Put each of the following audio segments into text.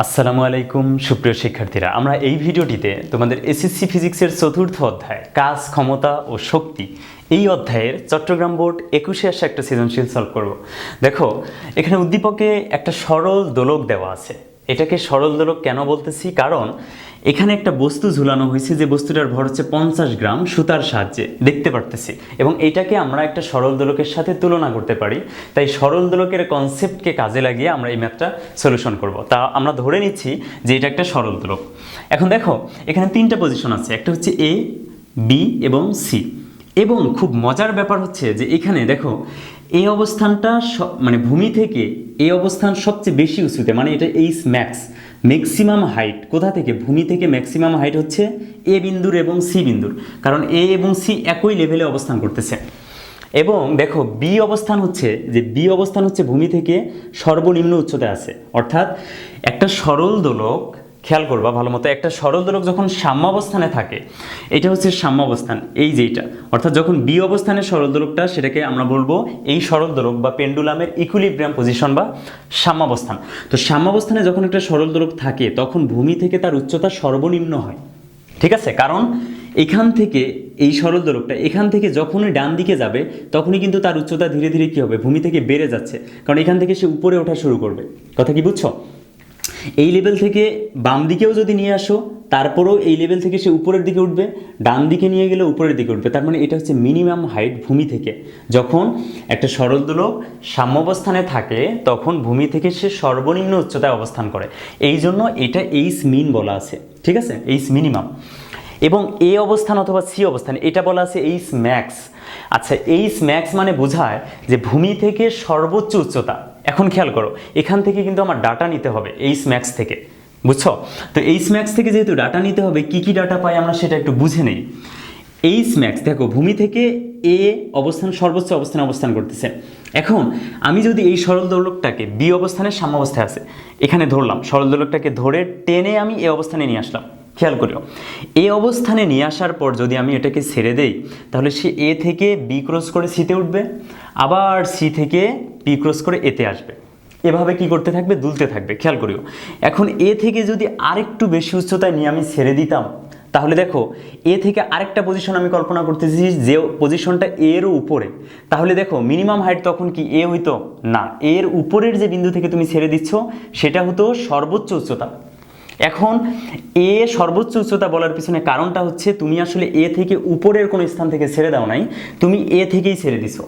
আসসালামু আলাইকুম, সুপ্রিয় শিক্ষার্থীরা। আমরা এই ভিডিওটিতে তোমাদের এসএসসি ফিজিক্সের চতুর্থ অধ্যায়, কাজ, ক্ষমতা ও শক্তি, এই অধ্যায়ের চট্টগ্রাম বোর্ড একুশে আসা একটা সৃজনশীল সলভ করব। দেখো, এখানে উদ্দীপকে একটা সরল দোলক দেওয়া আছে। এটাকে সরল দোলক কেন বলতেছি? কারণ এখানে একটা বস্তু ঝুলানো হয়েছে, যে বস্তুটার ভর হচ্ছে পঞ্চাশ গ্রাম সুতার সাহায্যে। দেখতে পারতেছি। এবং এটাকে আমরা একটা সরল দোলকের সাথে তুলনা করতে পারি। তাই সরল দোলকের কনসেপ্টকে কাজে লাগিয়ে আমরা এই ম্যাথটা সলিউশন করব। তা আমরা ধরে নিচ্ছি যে এটা একটা সরল দোলক। এখন দেখো, এখানে তিনটা পজিশন আছে। একটা হচ্ছে এ বি এবং সি এবং খুব মজার ব্যাপার হচ্ছে যে এখানে দেখো এই অবস্থানটা মানে ভূমি থেকে এই অবস্থান সবচেয়ে বেশি উঁচুতে মানে এটা এইস ম্যাক্স ম্যাক্সিমাম হাইট কোথা থেকে? ভূমি থেকে ম্যাক্সিমাম হাইট হচ্ছে এ বিন্দুর এবং সি বিন্দুর, কারণ এ এবং সি একই লেভেলে অবস্থান করতেছে। এবং দেখো বি অবস্থান হচ্ছে, যে বি অবস্থান হচ্ছে ভূমি থেকে সর্বনিম্ন উচ্চতায় আছে। অর্থাৎ একটা সরল দোলক খেয়াল করবা ভালো মতো। একটা সরল দোলক যখন সাম্যাবস্থানে থাকে, এটা হচ্ছে সাম্যাবস্থান, এই যে এটা। অর্থাৎ যখন বি অবস্থানে সরল দোলকটা, সেটাকে আমরা বলব এই সরল দোলক বা পেন্ডুলামের ইকুইলিব্রিয়াম পজিশন বা সাম্যাবস্থান। তো সাম্যাবস্থানে যখন একটা সরল দোলক থাকে, তখন ভূমি থেকে তার উচ্চতা সর্বনিম্ন হয়। ঠিক আছে? কারণ এখান থেকে এই সরল দোলকটা, এখান থেকে যখনই ডান দিকে যাবে, তখনই কিন্তু তার উচ্চতা ধীরে ধীরে কী হবে? ভূমি থেকে বেড়ে যাচ্ছে। কারণ এখান থেকে সে উপরে ওঠা শুরু করবে। কথা কি বুঝছ? এই লেভেল থেকে বাম দিকেও যদি নিয়ে আসো, তারপরেও এই লেভেল থেকে সে উপরের দিকে উঠবে, ডান দিকে নিয়ে গেলে উপরের দিকে উঠবে। তার মানে এটা হচ্ছে মিনিমাম হাইট ভূমি থেকে। যখন একটা সরল দোলক সাম্যাবস্থানে থাকে, তখন ভূমি থেকে সে সর্বনিম্ন উচ্চতায় অবস্থান করে। এই জন্য এটা এইস মিন বলা আছে। ঠিক আছে? H minimum. এবং এ অবস্থান অথবা সি অবস্থান, এটা বলা আছে এইস ম্যাক্স। আচ্ছা এইস ম্যাক্স মানে বোঝায় যে ভূমি থেকে সর্বোচ্চ উচ্চতা। এখন খেয়াল করো, এখান থেকে কিন্তু আমার ডাটা নিতে হবে, এই স্ম্যাক্স থেকে, বুঝছ? তো এই স্ম্যাক্স থেকে যেহেতু ডাটা নিতে হবে, কি কি ডাটা পাই আমরা সেটা একটু বুঝে নেই। এই স্ম্যাক্স দেখো, ভূমি থেকে এ অবস্থান, সর্বোচ্চ অবস্থানে অবস্থান করতেছে। এখন, আমি যদি এই সরল দোলকটাকে বি অবস্থানের সাম্যাবস্থায় আছে, এখানে ধরলাম, সরল দোলকটাকে ধরে টেনে আমি এ অবস্থানে নিয়ে আসলাম, খেয়াল করিও। এ অবস্থানে নিয়ে আসার পর যদি আমি এটাকে ছেড়ে দেই, তাহলে সে এ থেকে বি ক্রস করে সিতে উঠবে, আবার সি থেকে বি ক্রস করে এতে আসবে। এভাবে কি করতে থাকবে? দুলতে থাকবে। খেয়াল করিও। এখন এ থেকে যদি আরেকটু বেশি উচ্চতায় নিয়ে আমি ছেড়ে দিতাম, তাহলে দেখো, এ থেকে আরেকটা পজিশন আমি কল্পনা করতেছি যে পজিশনটা এরও উপরে। তাহলে দেখো মিনিমাম হাইট তখন কি এ হইতো? না, এর উপরের যে বিন্দু থেকে তুমি ছেড়ে দিচ্ছ, সেটা হতো সর্বোচ্চ উচ্চতা। এখন এ সর্বোচ্চ উচ্চতা বলার পিছনে কারণটা হচ্ছে, তুমি আসলে এ থেকে উপরের কোনো স্থান থেকে ছেড়ে দাও নাই, তুমি এ থেকেই ছেড়ে দিছো।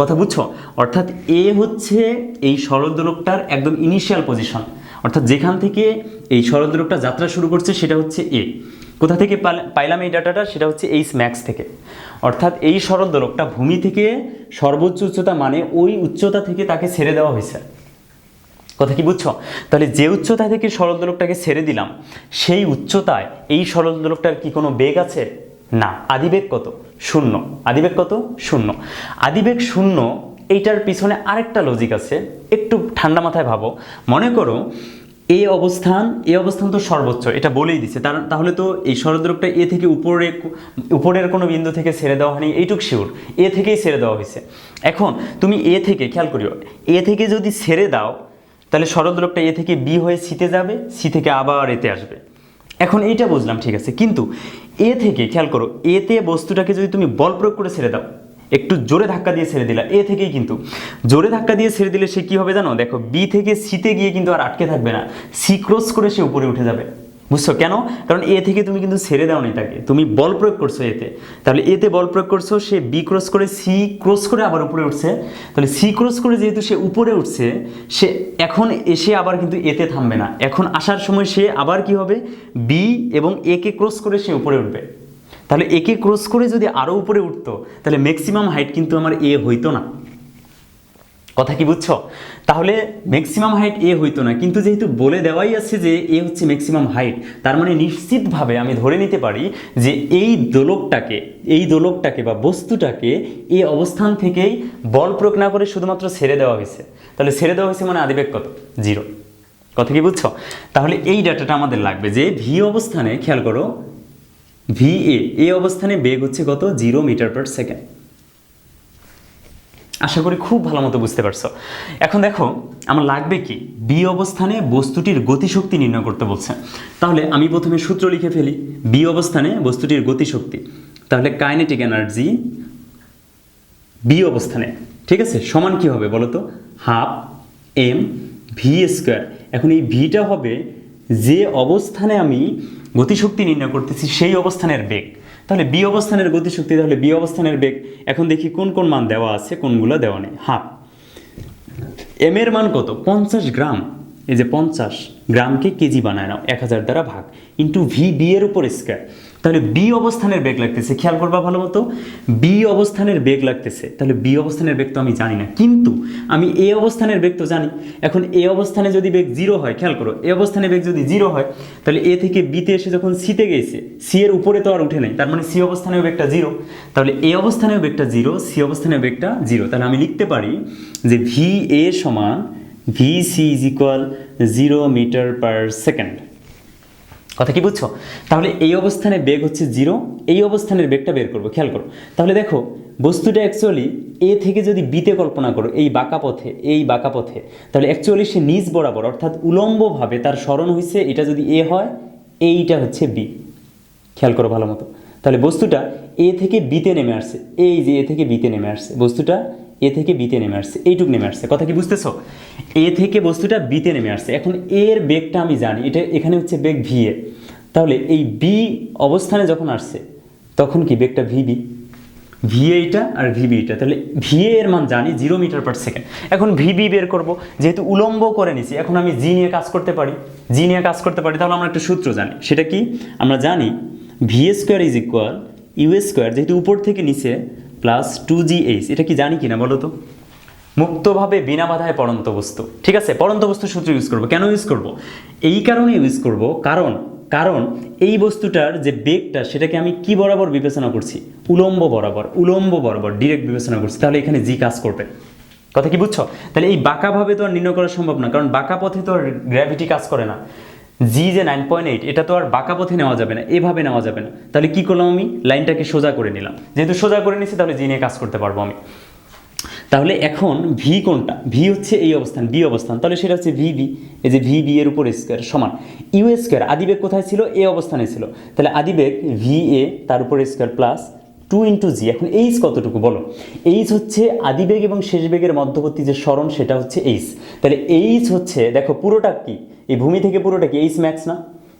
কথা বুঝছ? অর্থাৎ এ হচ্ছে এই সরল দোলকটার একদম ইনিশিয়াল পজিশন অর্থাৎ যেখান থেকে এই সরল দোলকটা যাত্রা শুরু করছে, সেটা হচ্ছে এ কোথা থেকে পাইলাম এই ডাটাটা? সেটা হচ্ছে এই ম্যাক্স থেকে। অর্থাৎ এই সরল দোলকটা ভূমি থেকে সর্বোচ্চ উচ্চতা মানে ওই উচ্চতা থেকে তাকে ছেড়ে দেওয়া হয়েছে। কথা কি বুঝছ? তাহলে যে উচ্চতা থেকে সরল দোলকটাকে ছেড়ে দিলাম, সেই উচ্চতায় এই সরল দোলকটার কি কোনো বেগ আছে? না, আদিবেগ কত? শূন্য। আদিবেগ কত? শূন্য। আদিবেগ শূন্য, এইটার পিছনে আরেকটা লজিক আছে। একটু ঠান্ডা মাথায় ভাবো। মনে করো এই অবস্থান এই অবস্থান তো সর্বোচ্চ, এটা বলেই দিছে। তার, তাহলে তো এই সরদ্রকটা এ থেকে উপরে উপরের কোনো বিন্দু থেকে ছেড়ে দেওয়া হয়নি, এইটুক শিওর এ থেকেই ছেড়ে দেওয়া হয়েছে। এখন তুমি এ থেকে, খেয়াল করিও, এ থেকে যদি ছেড়ে দাও, তাহলে সরদ্রকটা এ থেকে বি হয়ে সিতে যাবে, সি থেকে আবার এতে আসবে। এখন এইটা বুঝলাম, ঠিক আছে। কিন্তু এ থেকে, খেয়াল করো, এতে বস্তুটাকে যদি তুমি বল প্রয়োগ করে ছেড়ে দাও, একটু জোরে ধাক্কা দিয়ে ছেড়ে দিলা, এ থেকেই কিন্তু। জোরে ধাক্কা দিয়ে ছেড়ে দিলে সে কী হবে জানো? দেখো বি থেকে সিতে গিয়ে কিন্তু আর আটকে থাকবে না। সি ক্রস করে সে উপরে উঠে যাবে। বুঝছ? কেন? কারণ এ থেকে তুমি কিন্তু ছেড়ে দাও নি তাকে তুমি বল প্রয়োগ করছ এতে। তাহলে এতে বল প্রয়োগ করছ, সে বি ক্রস করে সি ক্রস করে আবার উপরে উঠছে। তাহলে সি ক্রস করে যেহেতু সে উপরে উঠছে, সে এখন এসে আবার কিন্তু এতে থামবে না। এখন আসার সময় সে আবার কি হবে? বি এবং এ কে ক্রস করে সে উপরে উঠবে। তাহলে একে ক্রস করে যদি আরও উপরে উঠতো, তাহলে ম্যাক্সিমাম হাইট কিন্তু আমার এ হইতো না। কথা কি বুঝছ? তাহলে ম্যাক্সিমাম হাইট এ হইতো না, কিন্তু যেহেতু বলে দেওয়াই আছে যে এ হচ্ছে ম্যাক্সিমাম হাইট তার মানে নিশ্চিতভাবে আমি ধরে নিতে পারি যে এই দোলকটাকে এই দোলকটাকে বা বস্তুটাকে এই অবস্থান থেকেই বল প্রয়োগ না করে শুধুমাত্র ছেড়ে দেওয়া হয়েছে। তাহলে ছেড়ে দেওয়া হয়েছে মানে আদিবেগ কত? জিরো। কথা কি বুঝছ? তাহলে এই ডাটাটা আমাদের লাগবে যে ভি অবস্থানে, খেয়াল করো ভি এ অবস্থানে বেগ হচ্ছে কত? Zero metre per second. আশা করি খুব ভালো মতো বুঝতে পারছ। এখন দেখো, আমার লাগবে কি? বি অবস্থানে বস্তুটির গতিশক্তি নির্ণয় করতে বলছে। তাহলে আমি প্রথমে সূত্র লিখে ফেলি। বি অবস্থানে বস্তুটির গতিশক্তি। তাহলে কাইনেটিক এনার্জি বি অবস্থানে। ঠিক আছে? সমান কি হবে বলো তো? হাফ এম ভি স্কোয়ার এখন এই ভিটা হবে যে অবস্থানে আমি গতিশক্তি নির্ণয় করতেছি সেই অবস্থানের বেগ। তাহলে বি অবস্থানের গতিশক্তি, তাহলে বি অবস্থানের বেগ, এখন দেখি কোন কোন মান দেওয়া আছে, কোনগুলো দেওয়া নেই। হাফ। এম এর মান কত? পঞ্চাশ গ্রাম। এই যে পঞ্চাশ গ্রামকে কেজি বানায় নাও, এক হাজার দ্বারা ভাগ। ইন্টু ভি বি এর উপর স্কোয়ার তাহলে বি অবস্থানের বেগ লাগতেছে, খেয়াল করবা ভালো মতো। বি অবস্থানের বেগ লাগতেছে, তাহলে বি অবস্থানের বেগ তো আমি জানি না। কিন্তু আমি এ অবস্থানের বেগ তো জানি। এখন এ অবস্থানে যদি বেগ জিরো হয়, খেয়াল করো এ অবস্থানে বেগ যদি জিরো হয়, তাহলে এ থেকে বিতে এসে যখন সিতে গেছে সি এর উপরে তো আর উঠে নেই, তার মানে সি অবস্থানেও বেগটা জিরো তাহলে এ অবস্থানেও বেগটা জিরো সি অবস্থানেও বেগটা জিরো তাহলে আমি লিখতে পারি যে ভি এ সমান V C is equal zero metre per second কথা কি বুঝছ? তাহলে এই অবস্থানে বেগ হচ্ছে জিরো, এই অবস্থানের বেগটা বের করব, খেয়াল করো। তাহলে দেখো, বস্তুটা অ্যাকচুয়ালি এ থেকে যদি বিতে কল্পনা করো, এই বাঁকা পথে, এই বাঁকা পথে, তাহলে অ্যাকচুয়ালি সে নিজ বরাবর, অর্থাৎ উলম্বভাবে তার স্মরণ হয়েছে এটা যদি এ হয়, এইটা হচ্ছে বি খেয়াল করো ভালো মতো। তাহলে বস্তুটা এ থেকে বিতে নেমে আসছে, এই যে এ থেকে বিতে নেমে আসছে, বস্তুটা এ থেকে বিতে নেমে আসছে, এইটুক নেমে আসছে। কথা কি বুঝতেছো? এ থেকে বস্তুটা বিতে নেমে আসছে। এখন এর বেগটা আমি জানি, এটা এখানে হচ্ছে বেগ ভি এ। তাহলে এই বি অবস্থানে যখন আসছে, তখন কি বেগটা ভিবি ভি এইটা আর ভিবি এটা তাহলে ভি এর মান জানি জিরো মিটার পার সেকেন্ড এখন ভিবি বের করব, যেহেতু উলম্ব করে নিছি, এখন আমি জি নিয়ে কাজ করতে পারি। জি নিয়ে কাজ করতে পারি, তাহলে আমরা একটা সূত্র জানি। সেটা কি? আমরা জানি V square is equal U square যেহেতু উপর থেকে নিচে প্লাস টু জি এইচ এটা কি জানি কিনা বলো তো? মুক্তভাবে বিনা বাধায় পরন্ত বস্তু। ঠিক আছে পরন্ত বস্তু সূত্র ইউজ করব। কেন ইউজ করব? এই কারণে ইউজ করব, কারণ কারণ এই বস্তুটার যে বেগটা, সেটাকে আমি কি বরাবর বিবেচনা করছি? উলম্ব বরাবর উলম্ব বরাবর ডিরেক্ট বিবেচনা করছি। তাহলে এখানে জি কাজ করবে। কথা কি বুঝছ? তাহলে এই বাঁকাভাবে তো আর নির্ণয় করা সম্ভব না, কারণ বাঁকা পথে তো আর গ্র্যাভিটি কাজ করে না। জি যে নাইন পয়েন্ট এইট এটা তো আর বাঁকা পথে নেওয়া যাবে না, এভাবে নেওয়া যাবে না। তাহলে কি করলাম আমি? লাইনটাকে সোজা করে নিলাম। যেহেতু সোজা করে নিচ্ছি তাহলে জি নিয়ে কাজ করতে পারব আমি। তাহলে এখন ভি কোনটা? ভি হচ্ছে এই অবস্থান বি অবস্থান। তাহলে সেটা হচ্ছে ভি বি এই যে ভি বি এর উপর স্কোয়ার সমান। ইউ স্কোয়ার আদিবেগ কোথায় ছিল? এ অবস্থানে ছিল। তাহলে আদিবেগ ভি এ তার উপর square plus two into G এখন এইচ কতটুকু বলো? এইচ হচ্ছে আদিবেগ এবং শেষ বেগের মধ্যবর্তী যে স্মরণ, সেটা হচ্ছে এইচ তাহলে এইচ হচ্ছে, দেখো পুরোটা কি? এই ভূমি থেকে পুরোটা কি? এইচ ম্যাক্স না?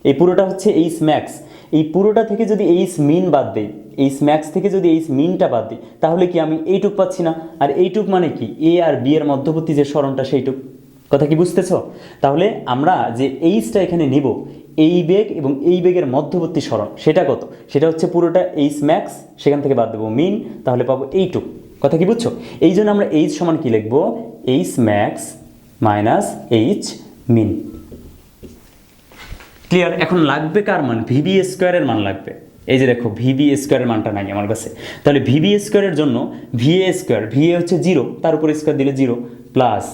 এই পুরোটা হচ্ছে এইচ ম্যাক্স এই পুরোটা থেকে যদি এইচ মিন বাদ দেই এইচ ম্যাক্স থেকে যদি এইচ মিনটা বাদ দিই, তাহলে কি আমি এইটুক পাচ্ছি না? আর এইটুক মানে কি? এ আর বি এর মধ্যবর্তী যে স্মরণটা, সেইটুক। কথা কি বুঝতেছ? তাহলে আমরা যে এইচটা এখানে নিব এই বেগ এবং এই বেগের মধ্যবর্তী স্মরণ সেটা কত? সেটা হচ্ছে পুরোটা এইচ ম্যাক্স সেখান থেকে বাদ দেবো মিন তাহলে পাবো এইটুক। কথা কি বুঝছ? এই জন্য আমরা এইচ সমান কি লিখব? H max minus H min clear এখন লাগবে কার মান? ভিবি স্কোয়ারের মান লাগবে। এই যে দেখো ভিবি স্কোয়ারের মানটা নাই আমার কাছে। তাহলে ভিবি স্কোয়ারের জন্য V A square V A হচ্ছে জিরো তার উপর স্কোয়ার দিলে zero plus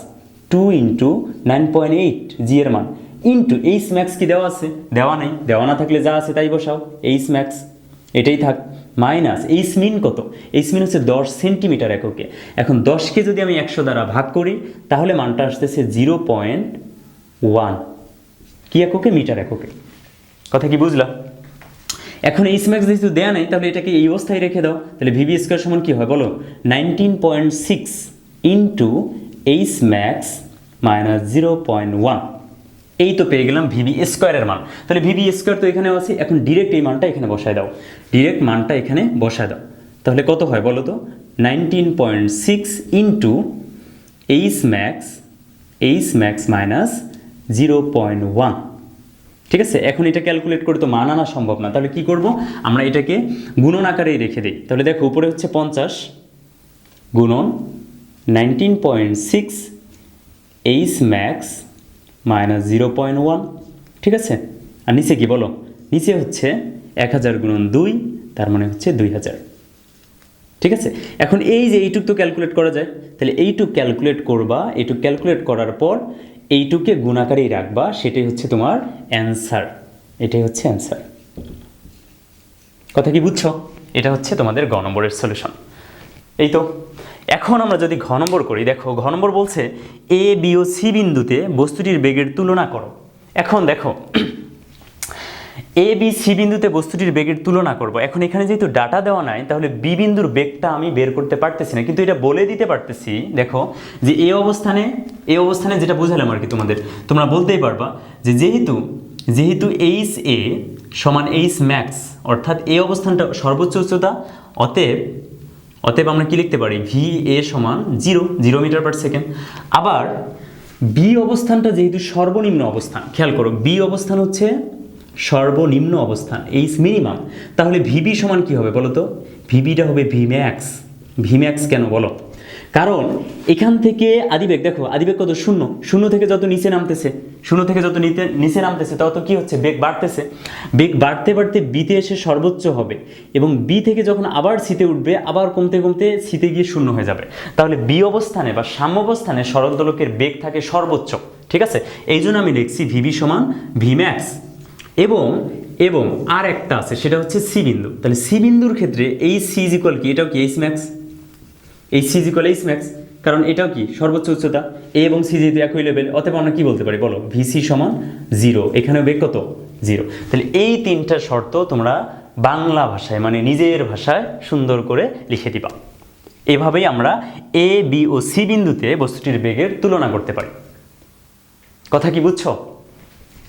two into nine point eight G এর মান। ইন্টু এইচ ম্যাক্স কি দেওয়া আছে? দেওয়া নেই। দেওয়া না থাকলে যা আছে তাই বসাও। এইচ ম্যাক্স এটাই থাক। মাইনাস এইচ মিন কত? এইচ মিন হচ্ছে দশ সেন্টিমিটার এককে। এখন দশকে যদি আমি একশো দ্বারা ভাগ করি, তাহলে মানটা আসতেছে জিরো পয়েন্ট ওয়ান কি এককে? মিটার এককে। কথা কি বুঝলাম এখন এইচ ম্যাক্স যেহেতু দেয়া নেই, তাহলে এটাকে এই অবস্থায় রেখে দাও। তাহলে ভিভি স্কোয়ার সমান কী হয় বলো? Nineteen point six into H max minus zero point one এই তো পেয়ে গেলাম ভিবি স্কোয়ারের মান। তাহলে ভিবি স্কোয়ার তো এখানে আছে, এখন ডিরেক্ট এই মানটা এখানে বসায় দাও। ডিরেক্ট মানটা এখানে বসায় দাও। তাহলে কত হয় বলো তো? Nineteen point six into H max H max minus zero point one ঠিক আছে? এখন এটা ক্যালকুলেট করে তো মান আনা সম্ভব না। তাহলে কি করব? আমরা এটাকে গুণন আকারেই রেখে দিই। তাহলে দেখো, উপরে হচ্ছে পঞ্চাশ গুণন nineteen point six H max minus zero point one, ঠিক আছে? আর নিচে কি বলো? নিচে হচ্ছে এক হাজার গুণন দুই, তার মানে হচ্ছে দুই হাজার। ঠিক আছে? এখন এই যে এইটুক তো ক্যালকুলেট করা যায়, তাহলে এইটুক ক্যালকুলেট করবা, এইটুক ক্যালকুলেট করার পর এইটুকে গুণাকারেই রাখবা, সেটাই হচ্ছে তোমার অ্যান্সার এটাই হচ্ছে অ্যান্সার কথা কি বুঝছ? এটা হচ্ছে তোমাদের গ নম্বরের সলিউশন এই তো এখন আমরা যদি ঘ নম্বর করি, দেখো, ঘ নম্বর বলছে এ বি ও সি বিন্দুতে বস্তুটির বেগের তুলনা করো। এখন দেখো এ বি সি বিন্দুতে বস্তুটির বেগের তুলনা করব। এখন এখানে যেহেতু ডাটা দেওয়া নাই, তাহলে বি বিন্দুর বেগটা আমি বের করতে পারতেছি না। কিন্তু এটা বলে দিতে পারতেছি, দেখো, যে এ অবস্থানে এই অবস্থানে যেটা বুঝালাম আর কি তোমাদের, তোমরা বলতেই পারবা যে যেহেতু যেহেতু এইচ এ সমান এইচ ম্যাক্স অর্থাৎ এই অবস্থানটা সর্বোচ্চ উচ্চতা, অতএব অতএব আমরা কি লিখতে পারি? ভি এ সমান zero zero metre per second আবার বি অবস্থানটা যেহেতু সর্বনিম্ন অবস্থান, খেয়াল করো বি অবস্থান হচ্ছে সর্বনিম্ন অবস্থান, এই মিনিমাম তাহলে ভিবি সমান কি হবে বলো তো? ভিবিটা হবে ভি ম্যাক্স ভি ম্যাক্স কেন বলো? কারণ এখান থেকে আদিবেগ, দেখো, আদিবেগ কত শূন্য। শূন্য থেকে যত নিচে নামতেছে, শূন্য থেকে যত নিতে নিচে নামতেছে, তত কি হচ্ছে? বেগ বাড়তেছে। বেগ বাড়তে বাড়তে বিতে এসে সর্বোচ্চ হবে এবং বি থেকে যখন আবার সিতে উঠবে, আবার কমতে কমতে সিতে গিয়ে শূন্য হয়ে যাবে। তাহলে বি অবস্থানে বা সাম্য অবস্থানে সরল বেগ থাকে সর্বোচ্চ, ঠিক আছে? এই জন্য আমি লিখছি ভিবি সমান ভি ম্যাক্স এবং এবং আর একটা আছে, সেটা হচ্ছে সি বিন্দু। তাহলে সি বিন্দুর ক্ষেত্রে এই সি ইজ ইকুয়াল কি? এটাও কি এইচ ম্যাক্স এই সি ইজ এইচ ম্যাক্স কারণ এটাও কি? সর্বোচ্চ উচ্চতা এ এবং সি যেহেতু একই লেভেল অতএব আমরা কি বলতে পারি? বলো ভিসি সমান জিরো এখানেও বেগ কত? জিরো তাহলে এই তিনটা শর্ত তোমরা বাংলা ভাষায় মানে নিজের ভাষায় সুন্দর করে লিখে দিবা। এভাবেই আমরা এ বি ও সি বিন্দুতে বস্তুটির বেগের তুলনা করতে পারি। কথা কি বুঝছ?